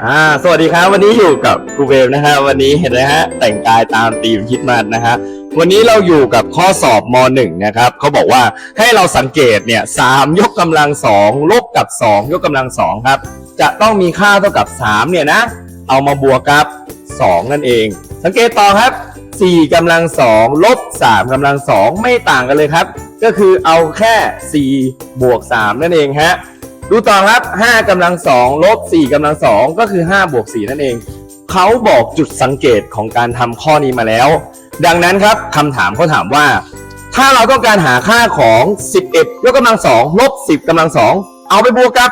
อ่า สวัสดีครับ วันนี้อยู่กับครูเบลนะฮะ วันนี้เห็นไหมฮะ แต่งกายตามธีมคิดมันนะฮะ วันนี้เราอยู่กับข้อสอบม .1 นะครับเขาบอกว่าให้เราสังเกตเนี่ยสามยกกำลังสองลบกับสองยกกำลังสองครับ จะต้องมีค่าเท่ากับสามเนี่ยนะ เอามาบวกกับสองนั่นเอง สังเกตต่อครับสี่กำลังสองลบสามกำลังสองไม่ต่างกันเลยครับ ก็คือเอาแค่สี่บวกสามนั่นเองฮะ ดูต่อครับ 5กำลัง2ลบ4กำลัง 2 ก็คือ 5 บวก 4 นั่นเอง เขาบอกจุดสังเกตของการทำข้อนี้มาแล้ว ดังนั้นครับคำถามเขาถามว่า ถ้าเราต้องการหาค่าของ 11ยกกำลัง2ลบ10กำลัง 2 เอาไปบวกกับ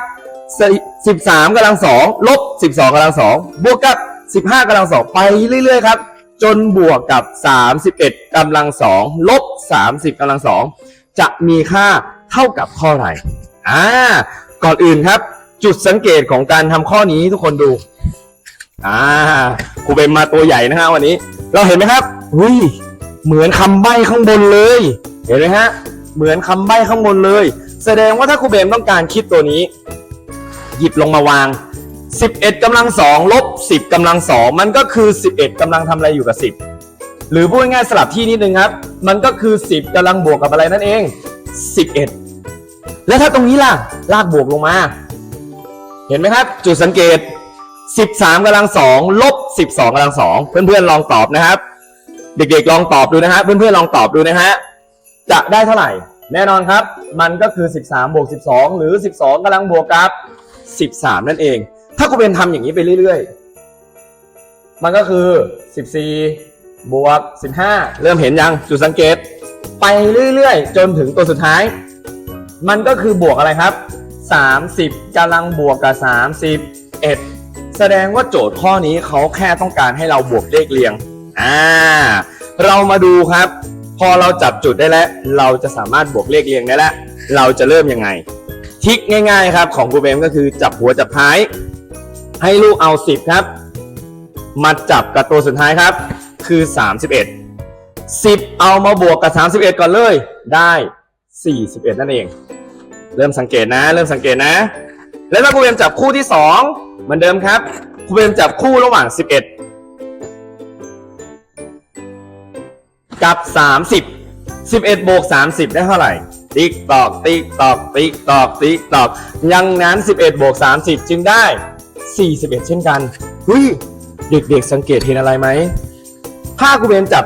13กำลัง2ลบ12กำลัง 2 บวกกับ 15กำลัง 2 ไปเรื่อยๆครับ จนบวกกับ 31กำลัง 2 ลบ 30กำลัง 2 จะมีค่าเท่ากับข้ออะไรอ่า ก่อนอื่นครับ จุดสังเกตของการทำข้อนี้ทุกคนดู อ่าครูเบมมาตัวใหญ่นะฮะวันนี้ เราเห็นไหมครับหุ้ยเหมือนคำใบ้ข้างบนเลย เห็นไหมฮะ เหมือนคำใบ้ข้างบนเลย แสดงว่าถ้าครูเบมต้องการคิดตัวนี้ หยิบลงมาวาง 11กำลัง2ลบ 10กำลัง2มันก็คือ 11กำลังทำอะไรอยู่กับ 10 หรือพูดง่ายๆสลับที่นิดนึงครับ มันก็คือ 10กำลังบวกกับอะไรนั่นเอง 11 แล้วถ้าตรงนี้ล่ะ ลากบวกลงมา เห็นไหมครับ จุดสังเกต 13กำลัง2ลบ 12กำลัง2เพื่อนๆลองตอบนะครับ เด็กๆลองตอบดูนะฮะเพื่อนๆลองตอบดูนะฮะจะได้เท่าไหร่ แน่นอนครับ มันก็คือ 13บวก12 หรือ 12กำลังบวกกับ 13 นั่นเอง ถ้าคุณเป็นทำอย่างนี้ไปเรื่อยๆ มันก็คือ 14บวก15 เริ่มเห็นยังจุดสังเกต ไปเรื่อยๆ จนถึงตัวสุดท้าย มันก็คือบวกอะไรครับ 30กำลังบวกกับ 31 แสดงว่าโจทย์ข้อนี้เขาแค่ต้องการให้เราบวกเลขเรียงอ่าเรามาดูครับ พอเราจับจุดได้แล้ว เราจะสามารถบวกเลขเรียงได้แล้ว เราจะเริ่มยังไง ทิกง่าย ๆ ครับ ของครูเบมก็คือจับหัวจับท้าย ให้ลูกเอา 10 ครับ มาจับกับตัวสุดท้ายครับ คือ 31 10 เอามาบวกกับ 31 ก่อนเลยได้ 41 นั่นเอง เริ่มสังเกตนะ เริ่มสังเกตนะ แล้วถ้าครูเบมจับคู่ที่ 2 เหมือนเดิมครับครูเบมจับคู่ระหว่าง 11 กับ 30 11บวก30 ได้เท่าไหร่ ติ๊กตอกติ๊กตอกติ๊กตอกติ๊กตอกยังนั้น 11บวก30 จึงได้ 41 เช่นกันเฮ้ยเด็กๆสังเกตเห็นอะไรไหมถ้าครูเบมจับ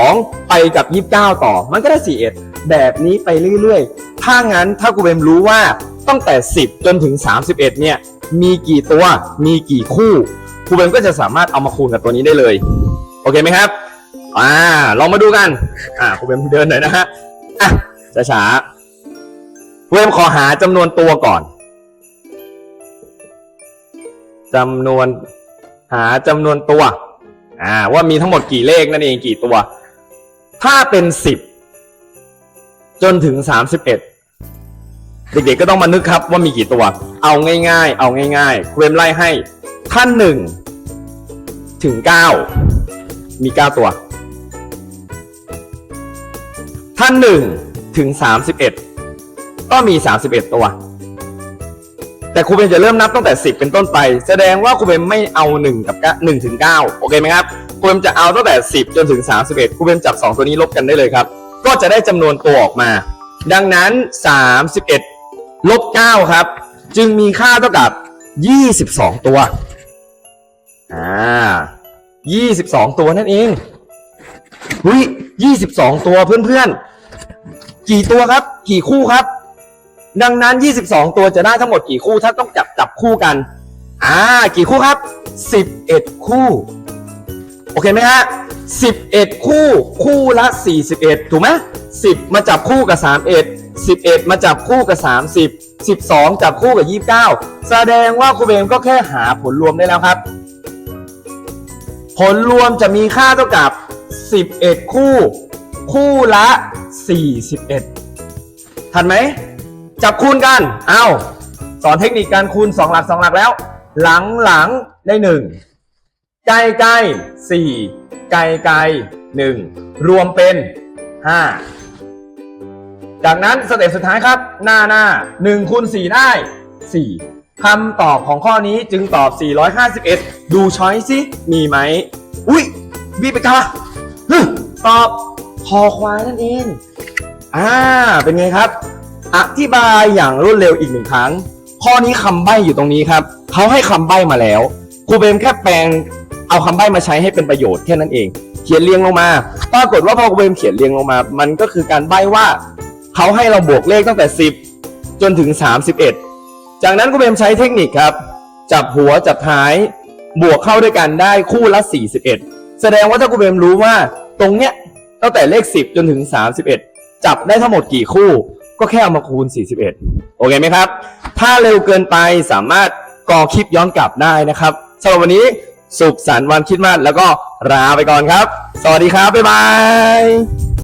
12 ไปกับ 29 ต่อ มันก็ได้ 41 แบบนี้ไปเรื่อยๆ ถ้างั้นถ้าครูเบมรู้ว่าตั้งแต่ 10 จนถึง 31 เนี่ย มีกี่ตัว มีกี่คู่ครูเบมก็จะสามารถเอามาคูณกับตัวนี้ได้เลย โอเคไหมครับ อ่า ลองมาดูกัน อ่าครูเบมเดินหน่อยนะฮะ อะช้าๆครูเบมขอหาจำนวนตัวก่อนจำนวนหาจำนวนตัว อ่า ว่ามีทั้งหมดกี่เลขนั่นเองกี่ตัว ถ้าเป็นสิบ จนถึงสามสิบเอ็ดเด็กๆก็ต้องมานึกครับว่ามีกี่ตัว เอาง่ายๆ เอาง่ายๆเคลมไล่ให้ท่านหนึ่งถึงเก้ามีเก้าตัว ท่านหนึ่งถึงสามสิบเอ็ดก็มีสามสิบเอ็ดตัว แต่ครูเบนจะเริ่มนับตั้งแต่ 10 เป็นต้นไป แสดงว่าครูเบนไม่เอา 1 กับ1ถึง 9 โอเคไหมครับครูเบนจะเอาตั้งแต่ 10 จนถึง 31ครูเบนจับ 2 ตัวนี้ลบกันได้เลยครับ ก็จะได้จำนวนตัวออกมา ดังนั้น 31ลบ9ครับ จึงมีค่าเท่ากับ 22 ตัวอ่า22 ตัวนั่นเองหุย22 ตัวเพื่อนๆ กี่ตัวครับ กี่คู่ครับ ดังนั้น 22 ตัวจะได้ทั้งหมดกี่คู่ ถ้าต้องจับจับคู่กัน อ่า กี่คู่ครับ 11 คู่ โอเคไหมฮะ 11 คู่คู่ละ 41 ถูกไหม10 มาจับคู่กับ 31 11 มาจับคู่กับ 30 12 จับคู่กับ 29 แสดงว่าครูเบมก็แค่หาผลรวมได้แล้วครับ ผลรวมจะมีค่าเท่ากับ 11 คู่ คู่ละ 41 ทันไหม จับคูณกัน เอาสอนเทคนิคการคูณ 2 หลัก 2 หลักแล้ว หลังหลังได้ 1 ใกล้ใกล้4ไกลไกล1รวมเป็น5จากนั้นสเต็ปสุดท้ายครับ หน้าหน้า1คูณ4ได้4คำตอบของข้อนี้จึงตอบ 451 ดูช้อยสิมีไหม อุ้ยบีไปกาฮึตอบคอควายนั่นเอง อ่า เป็นไงครับ อธิบายอย่างรวดเร็วอีกหนึ่งครั้ง ข้อนี้คำใบ้อยู่ตรงนี้ครับ เขาให้คำใบ้มาแล้ว ครูเบมแค่แปลง เอาคำใบ้มาใช้ให้เป็นประโยชน์แค่นั้นเอง เขียนเรียงลงมา ปรากฏว่าพอครูเบมเขียนเรียงลงมา มันก็คือการใบ้ว่าเขาให้เราบวกเลขตั้งแต่ 10 จนถึง 31 จากนั้นครูเบมใช้เทคนิคครับ จับหัวจับท้าย บวกเข้าด้วยกันได้คู่ละ 41 แสดงว่าถ้าครูเบมรู้ว่าตรงเนี้ยตั้งแต่เลข 10 จนถึง 31 จับได้ทั้งหมดกี่คู่ก็แค่เอามาคูณ 41 โอเคไหมครับ ถ้าเร็วเกินไปสามารถกอคลิปย้อนกลับได้นะครับสำหรับวันนี้ สุขสันต์วันคริดมาสแล้วก็ลาไปก่อนครับ สวัสดีครับ บ๊ายบาย